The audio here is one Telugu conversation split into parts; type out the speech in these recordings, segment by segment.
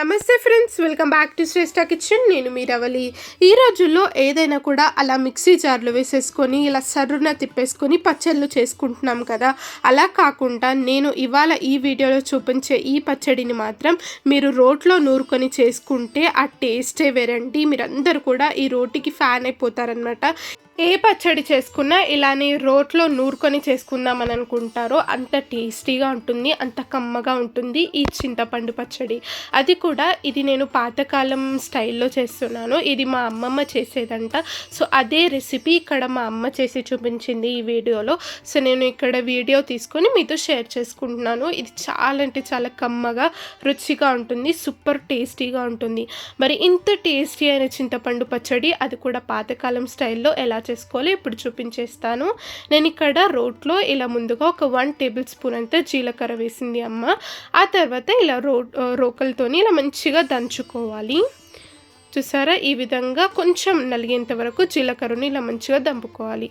నమస్తే friends welcome back to Shreshta kitchen. నేను మీ రవలి. ఈ రోజుల్లో ఏదైనా కూడా అలా మిక్సీ జార్లో వేసేసుకొని ఇలా సర్రున తిప్పేసుకొని పచ్చళ్ళు చేసుకుంటున్నాం కదా. అలా కాకుండా నేను ఇవాళ ఈ వీడియోలో చూపించే ఈ పచ్చడిని మాత్రం మీరు రోట్లో నూరుకొని చేసుకుంటే ఆ టేస్టే వేరండి. మీరందరూ కూడా ఈ రోటికి ఫ్యాన్ అయిపోతారనమాట ఏ పచ్చడి చేసుకున్నా ఇలానే రోట్లో నూరుకొని చేసుకుందామని అనుకుంటారో అంత టేస్టీగా ఉంటుంది అంత కమ్మగా ఉంటుంది ఈ చింతపండు పచ్చడి. అది కూడా ఇది నేను పాతకాలం స్టైల్లో చేస్తున్నాను. ఇది మా అమ్మమ్మ చేసేదంట. సో అదే రెసిపీ ఇక్కడ మా అమ్మ చేసి చూపించింది ఈ వీడియోలో. సో నేను ఇక్కడ వీడియో తీసుకొని మీతో షేర్ చేసుకుంటున్నాను. ఇది చాలా అంటే చాలా కమ్మగా రుచిగా ఉంటుంది సూపర్ టేస్టీగా ఉంటుంది. మరి ఇంత టేస్టీ అయిన చింతపండు పచ్చడి అది కూడా పాతకాలం స్టైల్లో ఎలా చేసుకోవాలి. ఇప్పుడు చూపించేస్తాను. నేను ఇక్కడ రోట్లో ఇలా ముందుగా ఒక వన్ టేబుల్ స్పూన్ అంతా జీలకర్ర వేసింది అమ్మ. ఆ తర్వాత ఇలా రో రోకలతోని ఇలా మంచిగా దంచుకోవాలి. చూసారా? ఈ విధంగా కొంచెం నలిగేంత వరకు జీలకర్రని ఇలా మంచిగా దంపుకోవాలి.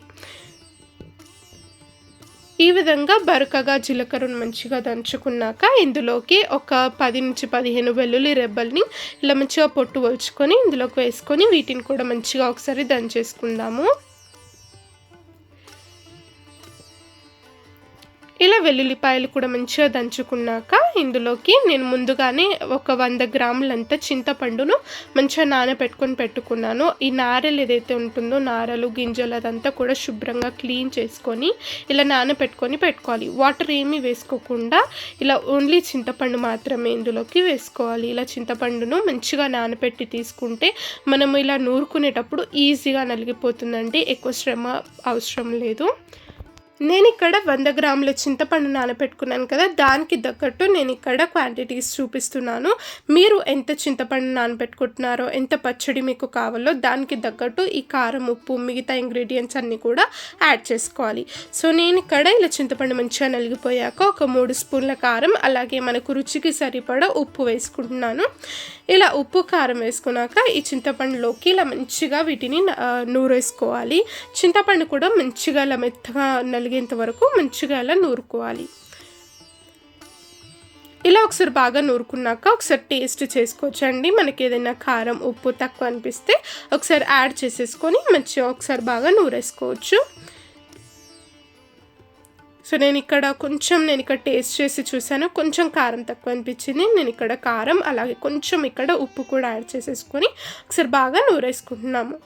ఈ విధంగా బరకగా జీలకర్రను మంచిగా దంచుకున్నాక ఇందులోకి ఒక పది నుంచి పదిహేను వెల్లుల్లి రెబ్బల్ని ఇలా మంచిగా పొట్టు వలుచుకొని ఇందులోకి వేసుకొని వీటిని కూడా మంచిగా ఒకసారి దంచేసుకుందాము. ఇలా వెల్లుల్లిపాయలు కూడా మంచిగా దంచుకున్నాక ఇందులోకి నేను ముందుగానే ఒక వంద గ్రాములంతా చింతపండును మంచిగా నానబెట్టుకొని పెట్టుకున్నాను. ఈ నారలు ఏదైతే ఉంటుందో నారలు గింజలు అదంతా కూడా శుభ్రంగా క్లీన్ చేసుకొని ఇలా నానబెట్టుకొని పెట్టుకోవాలి. వాటర్ ఏమీ వేసుకోకుండా ఇలా ఓన్లీ చింతపండు మాత్రమే ఇందులోకి వేసుకోవాలి. ఇలా చింతపండును మంచిగా నానబెట్టి తీసుకుంటే మనం ఇలా నూరుకునేటప్పుడు ఈజీగా నలిగిపోతుందండి. ఎక్కువ శ్రమ అవసరం లేదు. నేను ఇక్కడ వంద గ్రాముల చింతపండు నానబెట్టుకున్నాను కదా దానికి తగ్గట్టు నేను ఇక్కడ క్వాంటిటీస్ చూపిస్తున్నాను. మీరు ఎంత చింతపండు నానబెట్టుకుంటున్నారో ఎంత పచ్చడి మీకు కావాలో దానికి తగ్గట్టు ఈ కారం ఉప్పు మిగతా ఇంగ్రీడియంట్స్ అన్నీ కూడా యాడ్ చేసుకోవాలి. సో నేను ఇక్కడ ఇలా చింతపండు మంచిగా నలిగిపోయాక ఒక మూడు స్పూన్ల కారం అలాగే మనకు రుచికి సరిపడా ఉప్పు వేసుకుంటున్నాను. ఇలా ఉప్పు కారం వేసుకున్నాక ఈ చింతపండులోకి ఇలా మంచిగా వీటిని నూరేసుకోవాలి. చింతపండు కూడా మంచిగా ఇలా మెత్తగా కలిగేంత వరకు మంచిగా అలా నూరుకోవాలి. ఇలా ఒకసారి బాగా నూరుకున్నాక ఒకసారి టేస్ట్ చేసుకోవచ్చు అండి మనకి ఏదైనా కారం ఉప్పు తక్కువ అనిపిస్తే ఒకసారి యాడ్ చేసేసుకొని మంచిగా ఒకసారి బాగా నూరేసుకోవచ్చు. సో నేను ఇక్కడ కొంచెం నేను ఇక్కడ టేస్ట్ చేసి చూశాను. కొంచెం కారం తక్కువ అనిపించింది. నేను ఇక్కడ కారం అలాగే కొంచెం ఇక్కడ ఉప్పు కూడా యాడ్ చేసేసుకొని ఒకసారి బాగా నూరేసుకుంటున్నాము.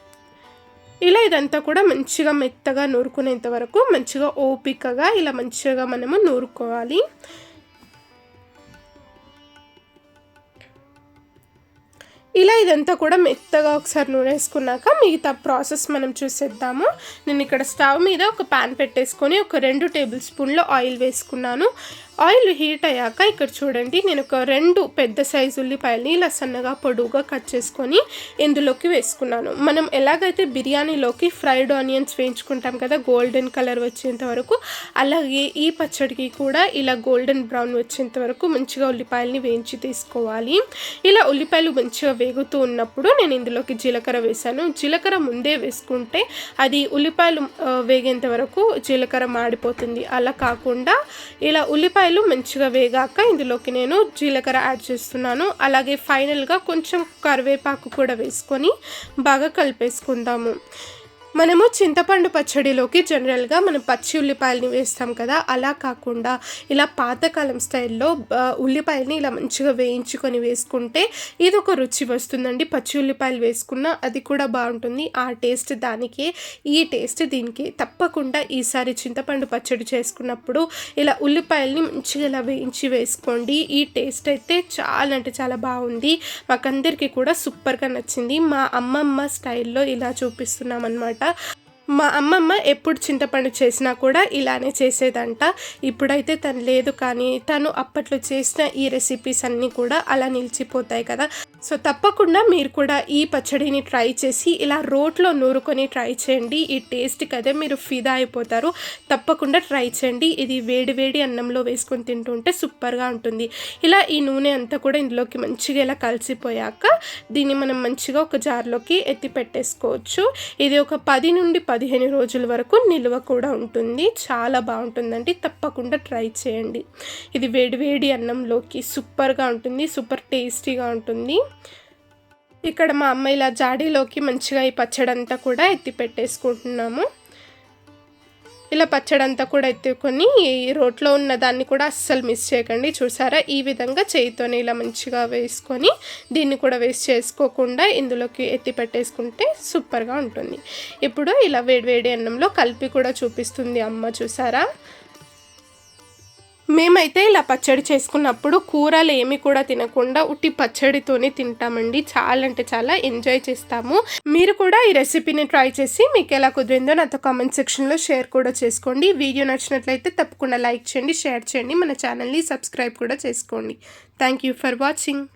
ఇలా ఇదంతా కూడా మంచిగా మెత్తగా నూరుకునేంత వరకు మంచిగా ఓపికగా ఇలా మంచిగా మనము నూరుకోవాలి. ఇలా ఇదంతా కూడా మెత్తగా ఒకసారి నూనె వేసుకున్నాక మిగతా ప్రాసెస్ మనం చూసేద్దాము. నేను ఇక్కడ స్టవ్ మీద ఒక ప్యాన్ పెట్టేసుకొని ఒక రెండు టేబుల్ స్పూన్లో ఆయిల్ వేసుకున్నాను. ఆయిల్ హీట్ అయ్యాక ఇక్కడ చూడండి నేను ఒక రెండు పెద్ద సైజు ఉల్లిపాయలని ఇలా సన్నగా పొడువుగా కట్ చేసుకొని ఇందులోకి వేసుకున్నాను. మనం ఎలాగైతే బిర్యానీలోకి ఫ్రైడ్ ఆనియన్స్ వేయించుకుంటాం కదా గోల్డెన్ కలర్ వచ్చేంత వరకు అలాగే ఈ పచ్చడికి కూడా ఇలా గోల్డెన్ బ్రౌన్ వచ్చేంత వరకు మంచిగా ఉల్లిపాయలని వేయించి తీసుకోవాలి. ఇలా ఉల్లిపాయలు మంచిగా వేగుతూ ఉన్నప్పుడు నేను ఇందులోకి జీలకర్ర వేశాను. జీలకర్ర ముందే వేసుకుంటే అది ఉల్లిపాయలు వేగేంత వరకు జీలకర్ర మాడిపోతుంది. అలా కాకుండా ఇలా ఉల్లిపాయ ఉల్లిపాయలు మంచిగా వేగాక ఇందులోకి నేను జీలకర్ర యాడ్ చేస్తున్నాను. అలాగే ఫైనల్గా కొంచెం కరివేపాకు కూడా వేసుకొని బాగా కలిపేసుకుందాము. మనము చింతపండు పచ్చడిలోకి జనరల్గా మనం పచ్చి ఉల్లిపాయలని వేస్తాం కదా అలా కాకుండా ఇలా పాతకాలం స్టైల్లో ఉల్లిపాయలని ఇలా మంచిగా వేయించుకొని వేసుకుంటే ఇది ఒక రుచి వస్తుందండి. పచ్చి ఉల్లిపాయలు వేసుకున్న అది కూడా బాగుంటుంది. ఆ టేస్ట్ దానికే ఈ టేస్ట్ దీనికి. తప్పకుండా ఈసారి చింతపండు పచ్చడి చేసుకున్నప్పుడు ఇలా ఉల్లిపాయలని మంచిగా ఇలా వేయించి వేసుకోండి. ఈ టేస్ట్ అయితే చాలా అంటే చాలా బాగుంది. మాకందరికీ కూడా సూపర్గా నచ్చింది. మా అమ్మమ్మ స్టైల్లో ఇలా చూపిస్తున్నాం అనమాట మా అమ్మమ్మ ఎప్పుడు చింతపండు చేసినా కూడా ఇలానే చేసేదంట. ఇప్పుడైతే తను లేదు కానీ తను అప్పట్లో చేసిన ఈ రెసిపీస్ అన్నీ కూడా అలా నిలిచిపోతాయి కదా. సో తప్పకుండా మీరు కూడా ఈ పచ్చడిని ట్రై చేసి ఇలా రోట్లో నూరుకొని ట్రై చేయండి. ఈ టేస్ట్కి అదే మీరు ఫిదా అయిపోతారు. తప్పకుండా ట్రై చేయండి. ఇది వేడి వేడి అన్నంలో వేసుకొని తింటుంటే సూపర్గా ఉంటుంది. ఇలా ఈ నూనె అంతా కూడా ఇందులోకి మంచిగా ఇలా కలిసిపోయాక దీన్ని మనం మంచిగా ఒక జార్లోకి ఎత్తి పెట్టేసుకోవచ్చు. ఇది ఒక పది నుండి పదిహేను రోజుల వరకు నిల్వ కూడా ఉంటుంది. చాలా బాగుంటుందండి. తప్పకుండా ట్రై చేయండి. ఇది వేడి వేడి అన్నంలోకి సూపర్గా ఉంటుంది. సూపర్ టేస్టీగా ఉంటుంది. ఇక్కడ మా అమ్మ ఇలా జాడీలోకి మంచిగా ఈ పచ్చడంతా కూడా ఎత్తి పెట్టేసుకుంటున్నాము. ఇలా పచ్చడంతా కూడా ఎత్తుకొని రోట్లో ఉన్న దాన్ని కూడా అస్సలు మిస్ చేయకండి. చూసారా? ఈ విధంగా చేయితోనే ఇలా మంచిగా వేసుకొని దీన్ని కూడా వేస్ట్ చేసుకోకుండా ఇందులోకి ఎత్తి పెట్టేసుకుంటే సూపర్గా ఉంటుంది. ఇప్పుడు ఇలా వేడివేడి అన్నంలో కలిపి కూడా చూపిస్తుంది అమ్మ. చూసారా? మేమైతే ఇలా పచ్చడి చేసుకున్నప్పుడు కూరలు ఏమి కూడా తినకుండా ఉట్టి పచ్చడితోనే తింటామండి. చాలా అంటే చాలా ఎంజాయ్ చేస్తాము. మీరు కూడా ఈ రెసిపీని ట్రై చేసి మీకు ఎలా కుదిరిందో నాతో కామెంట్ సెక్షన్లో షేర్ కూడా చేసుకోండి. వీడియో నచ్చినట్లయితే తప్పకుండా లైక్ చేయండి షేర్ చేయండి. మన ఛానల్ని సబ్స్క్రైబ్ కూడా చేసుకోండి. Thank you for watching.